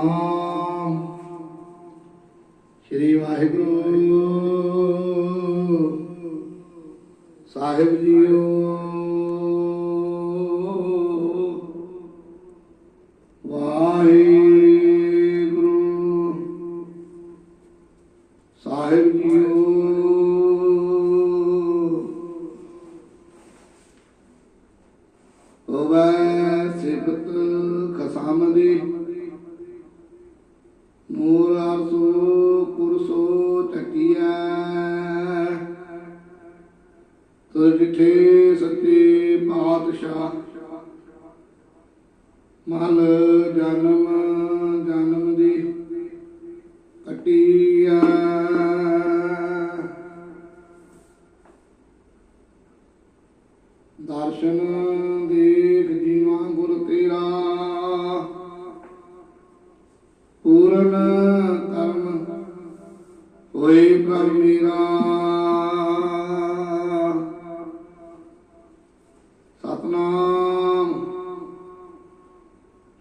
ਸਤਨਾਮ ਸ੍ਰੀ ਵਾਹਿਗੁਰੂ। ਸਾਹਿਬ ਜੀਓ। ਵਾਹਿਗੁਰੂ। ਸਾਹਿਬ ਜੀਓ। ਹੋਵੇ ਸਿਫਤ ਖਸਮ ਦੀ। ਨੂਰ ਅਰਸੋ ਕੁਰਸੋ ਚੱਕੀਐ ਤੁਰ ਜਿਠੇ ਸੱਚੇ ਪਾਤਸ਼ਾਹ, ਮਲ ਜਨਮ ਜਨਮ ਦੀ ਕਟੀਐ। ਦਰਸ਼ਨ ਦੇਖ ਪੂਰਨ ਕਰਮ ਹੋਏ ਪ੍ਰਭ ਮੇਰਾ। ਸਤਨਾਮ।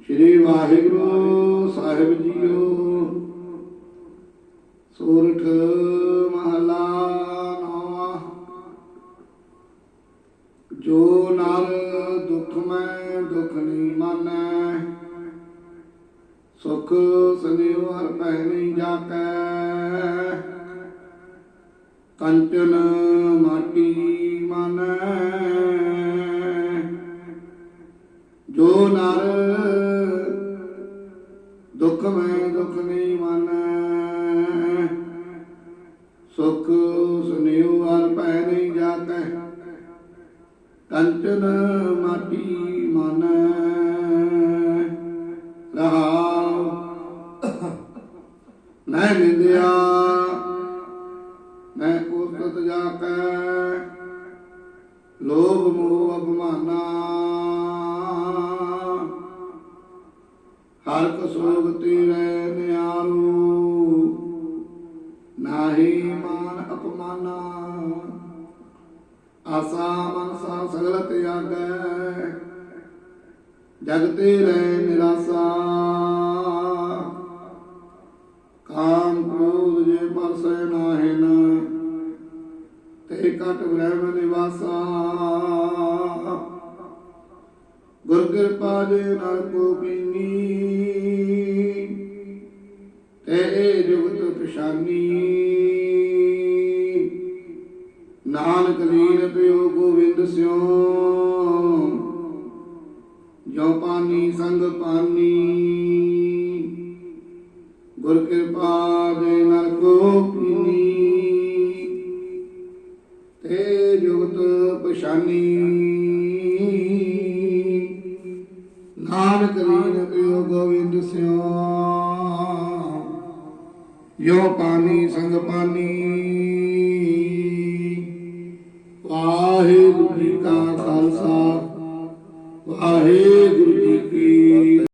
ਸ੍ਰੀ ਵਾਹਿਗੁਰੂ ਸਾਹਿਬ ਜੀਓ। ਸੂਰਠ ਮਹਲਾ ਨੌਵਾਂ। ਜੋ ਨਾਲ ਦੁੱਖ ਮੈਂ ਦੁੱਖ ਨਹੀਂ ਮਾਨੈ। ਸੁਖ ਸਨਿਉ ਹਰ ਪੈ ਨਹੀਂ ਜਾਕੈ ਕੰਚਨ ਮਾਟੀ ਮਾਨੈ। ਜੋ ਨਰ ਦੁਖ ਮੈਂ ਦੁਖ ਨਹੀਂ ਮਾਨੈ। ਸੁਖ ਸੁਨਿਉ ਹਰ ਪੈ ਨਹੀਂ ਜਾਕੈ ਕੰਚਨ ਮਾਟੀ ਮਨ। ਮੈਂ ਨਿੰਦਿਆ। ਮੈਂ ਉਸਤ ਜਾ ਕੈ ਲੋਭ ਮੋਹ ਅਭਮਾਨਾ ਹਰ ਕਸੋਗ ਤੇਰੇ ਨਿਆਰੂ ਨਾਹੀ ਮਾਨ ਅਪਮਾਨਾ। ਆਸਾ ਮਨਸਾ ਸਗਲ ਤਿਆਗੈ ਜਗਤੇ ਤੇਰੇ ਨਿਰਾਸਾ। ਤੇ ਕਟ ਬ੍ਰਹਮ ਨਿਵਾਸਾ। ਗੁਰ ਕਿਰਪਾ ਜੇ ਨਾਲ ਕੋ ਕੀਨੀ ਤੇ ਜੁਗਤ ਪਛਾਨੀ। ਨਾਨਕ ਲੀਨ ਪਿਓ ਗੋਵਿੰਦ ਸਿਓ ਜੋ ਪਾਨੀ ਸੰਗ ਪਾਨੀ। ਗੁਰ ਕਿਰਪਾ ਦੇ ਨਰ ਕੋ ਯੋ ਪਾਣੀ ਸੰਗ ਪਾਣੀ ਵਾਹਿਗੁਰੂ ਜੀ ਕਾ ਖਾਲਸਾ ਵਾਹਿਗੁਰੂ